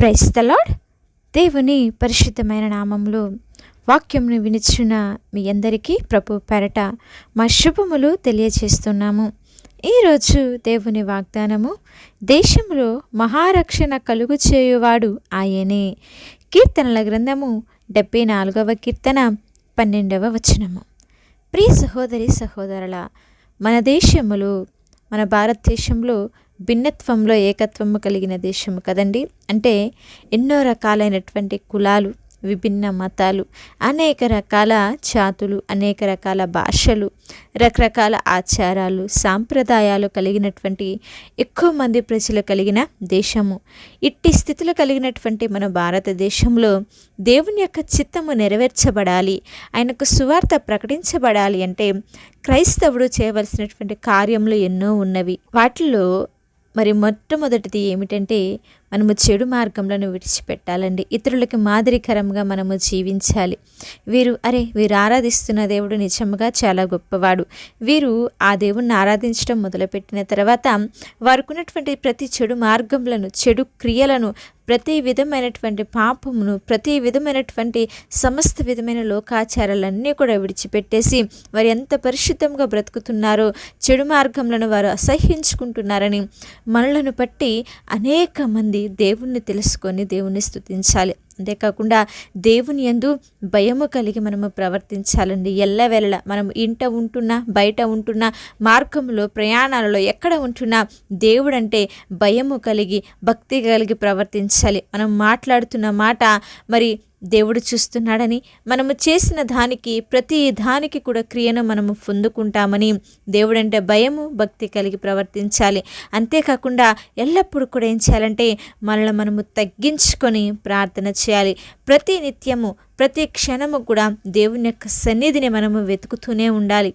Praise the Lord దేవుని పరిశుద్ధమైన నామంలో వాక్యంను వినిచున్న మీ అందరికీ ప్రభు పెరట మా శుభములు తెలియజేస్తున్నాము ఈరోజు దేవుని వాగ్దానము దేశంలో మహారక్షణ కలుగు చేయువాడు ఆయనే. కీర్తనల గ్రంథము డెబ్బై నాలుగవ కీర్తన పన్నెండవ వచనము. ప్రియ సహోదరి సహోదరుల మన దేశములో మన భారతదేశంలో భిన్నత్వంలో ఏకత్వము కలిగిన దేశము కదండి. అంటే ఎన్నో రకాలైనటువంటి కులాలు విభిన్న మతాలు అనేక రకాల జాతులు అనేక రకాల భాషలు రకరకాల ఆచారాలు సాంప్రదాయాలు కలిగినటువంటి ఎక్కువ మంది ప్రజలు కలిగిన దేశము. ఇట్టి స్థితిలో కలిగినటువంటి మన భారతదేశంలో దేవుని యొక్క చిత్తము నెరవేర్చబడాలి ఆయనకు సువార్త ప్రకటించబడాలి అంటే క్రైస్తవుడు చేయవలసినటువంటి కార్యములు ఎన్నో ఉన్నవి. వాటిలో మరి మొట్టమొదటిది ఏమిటంటే మనము చెడు మార్గంలో విడిచిపెట్టాలండి. ఇతరులకి మాదిరికరంగా మనము జీవించాలి. వీరు అరే వీరు ఆరాధిస్తున్న దేవుడు నిజంగా చాలా గొప్పవాడు. వీరు ఆ దేవుణ్ణి ఆరాధించడం మొదలుపెట్టిన తర్వాత వారుకున్నటువంటి ప్రతి చెడు మార్గములను చెడు క్రియలను ప్రతి విధమైనటువంటి పాపమును ప్రతి విధమైనటువంటి సమస్త విధమైన లోకాచారాలన్నీ కూడా విడిచిపెట్టేసి వారు ఎంత పరిశుద్ధంగా బ్రతుకుతున్నారో చెడు మార్గంలను వారు అసహ్యించుకుంటున్నారని మనలను బట్టి అనేక మంది దేవుణ్ణి తెలుసుకొని దేవుణ్ణి స్థుతించాలి అంతేకాకుండా దేవుని యందు భయము కలిగి మనము ప్రవర్తించాలండి. ఎల్లవేళ మనం ఇంట ఉంటున్నా బయట ఉంటున్నా మార్గంలో ప్రయాణాలలో ఎక్కడ ఉంటున్నా దేవుడంటే భయము కలిగి భక్తి కలిగి ప్రవర్తించాలి. మనం మాట్లాడుతున్న మాట మరి దేవుడు చూస్తున్నాడని మనము చేసిన దానికి ప్రతి దానికి కూడా క్రియను మనము పొందుకుంటామని దేవుడంటే భయము భక్తి కలిగి ప్రవర్తించాలి. అంతేకాకుండా ఎల్లప్పుడూ కూడా ఏం చేయాలంటే మనల్ని మనము తగ్గించుకొని ప్రార్థన చేయాలి చేయాలి. ప్రతి నిత్యము ప్రతి క్షణము కూడా దేవుని యొక్క సన్నిధిని మనము వెతుకుతూనే ఉండాలి.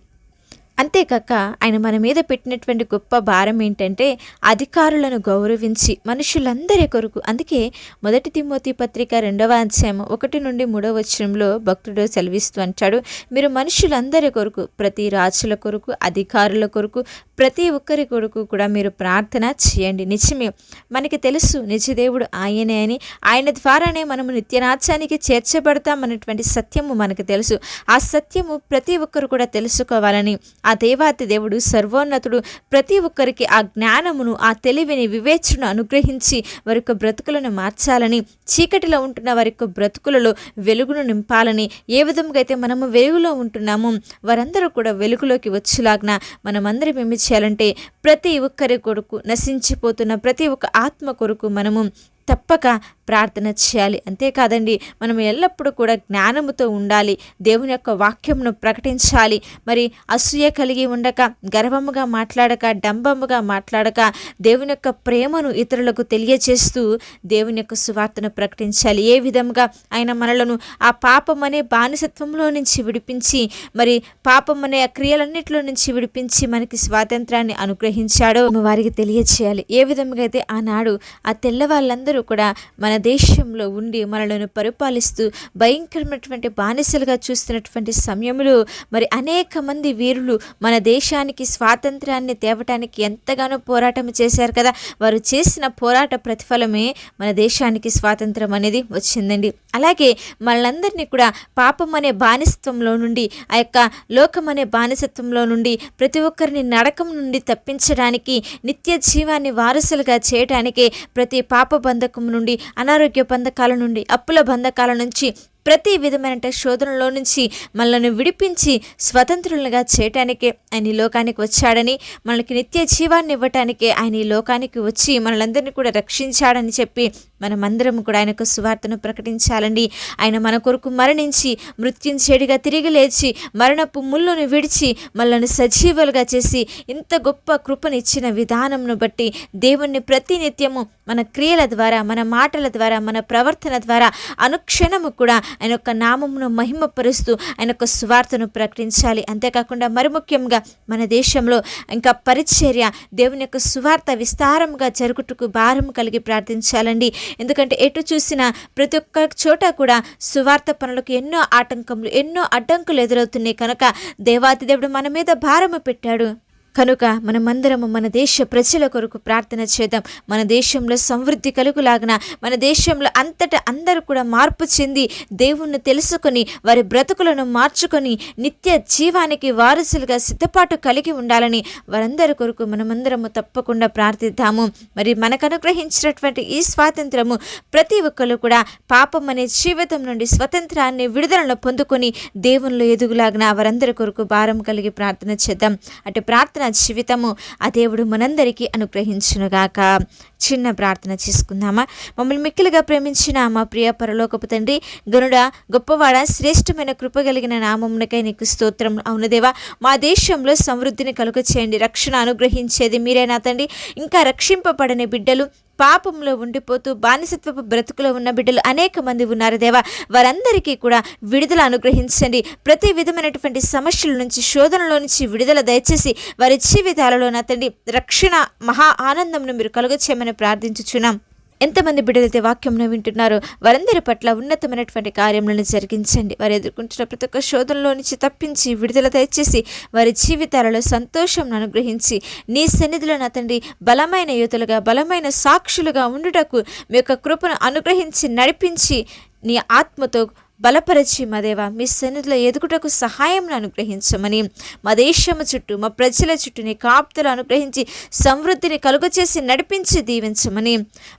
అంతేకాక ఆయన మన మీద పెట్టినటువంటి గొప్ప భారం ఏంటంటే అధికారులను గౌరవించి మనుషులందరి కొరకు. అందుకే మొదటి తిమ్మోతి పత్రిక రెండవ అధ్యాయం ఒకటి నుండి మూడవ వచ్చరంలో భక్తుడు సెలవిస్తూ అంటాడు మీరు మనుషులందరి కొరకు ప్రతి రాజుల కొరకు అధికారుల కొరకు ప్రతి ఒక్కరి కొరకు కూడా మీరు ప్రార్థన చేయండి. నిజమే. మనకి తెలుసు నిజదేవుడు ఆయనే అని. ఆయన ద్వారానే మనము నిత్యరాజ్యానికి చేర్చబడతామన్నటువంటి సత్యము మనకు తెలుసు. ఆ సత్యము ప్రతి ఒక్కరు కూడా తెలుసుకోవాలని ఆ దేవాతి దేవుడు సర్వోన్నతుడు ప్రతి ఒక్కరికి ఆ జ్ఞానమును ఆ తెలివిని వివేచనను అనుగ్రహించి వారి యొక్క బ్రతుకులను మార్చాలని చీకటిలో ఉంటున్న వారి యొక్క బ్రతుకులలో వెలుగును నింపాలని ఏ విధంగా అయితే మనము వెలుగులో ఉంటున్నామో వారందరూ కూడా వెలుగులోకి వచ్చేలాగ్న మనమందరి మేము చేయాలంటే ప్రతి ఒక్కరి కొరకు నశించిపోతున్న ప్రతి ఒక్క ఆత్మ కొరకు మనము తప్పక ప్రార్థన చేయాలి. అంతేకాదండి మనం ఎల్లప్పుడూ కూడా జ్ఞానముతో ఉండాలి దేవుని యొక్క వాక్యమును ప్రకటించాలి. మరి అసూయ కలిగి ఉండక గర్వముగా మాట్లాడక డంబముగా మాట్లాడక దేవుని యొక్క ప్రేమను ఇతరులకు తెలియజేస్తూ దేవుని యొక్క సువార్తను ప్రకటించాలి. ఏ విధంగా ఆయన మనలను ఆ పాపం అనే బానిసత్వంలో నుంచి విడిపించి మరి పాపం అనే ఆ క్రియలన్నిటిలో నుంచి విడిపించి మనకి స్వాతంత్రాన్ని అనుగ్రహించాడో వారికి తెలియచేయాలి. ఏ విధంగా అయితే ఆనాడు ఆ తెల్లవాళ్ళందరూ అందరూ కూడా మన దేశంలో ఉండి మనలను పరిపాలిస్తూ భయంకరమైనటువంటి బానిసలుగా చూస్తున్నటువంటి సమయంలో మరి అనేక మంది వీరులు మన దేశానికి స్వాతంత్రాన్ని తేవటానికి ఎంతగానో పోరాటం చేశారు కదా. వారు చేసిన పోరాట ప్రతిఫలమే మన దేశానికి స్వాతంత్రం అనేది వచ్చిందండి. అలాగే మనందరినీ కూడా పాపం అనే బానిసత్వంలో నుండి ఆ యొక్క లోకం అనే బానిసత్వంలో నుండి ప్రతి ఒక్కరిని నడకం నుండి తప్పించడానికి నిత్య జీవాన్ని వారసులుగా చేయటానికి ప్రతి పాప బంధకం నుండి అనారోగ్య బంధకాల నుండి అప్పుల బంధకాల నుంచి ప్రతి విధమైన శోధనలో నుంచి మనల్ని విడిపించి స్వతంత్రులుగా చేయటానికే ఆయన ఈ లోకానికి వచ్చాడని మనకి నిత్య జీవాన్ని ఇవ్వటానికే ఆయన ఈ లోకానికి వచ్చి మనలందరినీ కూడా రక్షించాడని చెప్పి మనమందరం కూడా ఆయనకు సువార్తను ప్రకటించాలండి. ఆయన మన కొరకు మరణించి మృత్యుంచేడిగా తిరిగి లేచి మరణపు ముళ్ళును విడిచి మనల్ని సజీవులుగా చేసి ఇంత గొప్ప కృపనిచ్చిన విధానంను బట్టి దేవుణ్ణి ప్రతినిత్యము మన క్రియల ద్వారా మన మాటల ద్వారా మన ప్రవర్తన ద్వారా అనుక్షణము కూడా ఆయన యొక్క నామమును మహిమపరుస్తూ ఆయన యొక్క స్వార్థను ప్రకటించాలి. అంతేకాకుండా మరి ముఖ్యంగా మన దేశంలో ఇంకా పరిచర్య దేవుని యొక్క సువార్త విస్తారంగా జరుగుటకు భారం కలిగి ప్రార్థించాలండి. ఎందుకంటే ఎటు చూసినా ప్రతి ఒక్క చోట కూడా సువార్త పనులకు ఎన్నో ఆటంకములు ఎన్నో అడ్డంకులు ఎదురవుతున్నాయి. కనుక దేవాతి దేవుడు మన మీద భారము పెట్టాడు. కనుక మనమందరము మన దేశ ప్రజల కొరకు ప్రార్థన చేద్దాం. మన దేశంలో సమృద్ధి కలుగులాగన మన దేశంలో అంతటా అందరూ కూడా మార్పు చెంది దేవుణ్ణి తెలుసుకొని వారి బ్రతుకులను మార్చుకొని నిత్య జీవానికి వారసులుగా సిద్ధపాటు కలిగి ఉండాలని వారందరి కొరకు మనమందరము తప్పకుండా ప్రార్థిద్దాము. మరి మనకు అనుగ్రహించినటువంటి ఈ స్వాతంత్రము ప్రతి ఒక్కరు కూడా పాపం అనే జీవితం నుండి స్వతంత్రాన్ని విడుదలను పొందుకొని దేవునిలో ఎదుగులాగిన వారందరి కొరకు భారం కలిగి ప్రార్థన చేద్దాం. అటు ప్రార్థన జీవితము ఆ దేవుడు మనందరికీ అనుగ్రహించునుగాక. చిన్న ప్రార్థన చేసుకుందామా? మమ్మల్ని మిక్కిలుగా ప్రేమించిన మా ప్రియ పరలోకపు తండ్రి గనుడ గొప్పవాడ శ్రేష్టమైన కృప కలిగిన నామమునకై నీకు స్తోత్రం. అవునదేవా మా దేశంలో సమృద్ధిని కలుగ చేయండి రక్షణ అనుగ్రహించేది మీరేనా తండ్రి? ఇంకా రక్షింపబడని బిడ్డలు పాపంలో ఉండిపోతూ బానిసత్వపు బ్రతుకులో ఉన్న బిడ్డలు అనేక మంది ఉన్నారు దేవా. వారందరికీ కూడా విడుదల అనుగ్రహించండి. ప్రతి విధమైనటువంటి సమస్యల నుంచి శోధనలో నుంచి విడుదల దయచేసి వారి జీవితాలలో నా తండ్రి రక్షణ మహా ఆనందంను మీరు కలుగచేయమని ప్రార్థించుచున్నాం. ఎంతమంది బిడ్డలైతే వాక్యంను వింటున్నారో వారందరి పట్ల ఉన్నతమైనటువంటి కార్యములను జరిగించండి. వారు ఎదుర్కొంటున్న ప్రతి ఒక్క శోధనలో నుంచి తప్పించి విడుదల దయచేసి వారి జీవితాలలో సంతోషం అనుగ్రహించి నీ సన్నిధిలో నా తండ్రి బలమైన యువతలుగా బలమైన సాక్షులుగా ఉండుటకు మీ యొక్క కృపను అనుగ్రహించి నడిపించి నీ ఆత్మతో బలపరచి మా దేవ మీ సన్నిధిలో ఎదుగుటకు సహాయం అనుగ్రహించమని మా దేశము చుట్టూ మా ప్రజల చుట్టూ నీ కాపుతలు అనుగ్రహించి సమృద్ధిని కలుగచేసి నడిపించి దీవించమని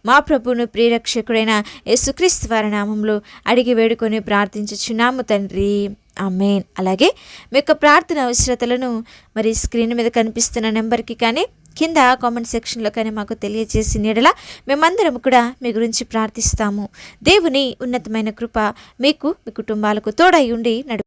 మా ప్రభువును ప్రియరక్షకుడైన యేసుక్రీస్తు వారి నామంలో అడిగి వేడుకొని ప్రార్థించుచున్నాము తండ్రి. ఆమెన్. అలాగే మీ యొక్క ప్రార్థన అవసరతలను మరి స్క్రీన్ మీద కనిపిస్తున్న నెంబర్కి కానీ కింద కామెంట్ సెక్షన్లో కానీ మాకు తెలియజేసి నీడల మేమందరం కూడా మీ గురించి ప్రార్థిస్తాము. దేవుని ఉన్నతమైన కృప మీకు మీ కుటుంబాలకు తోడై ఉండి నడు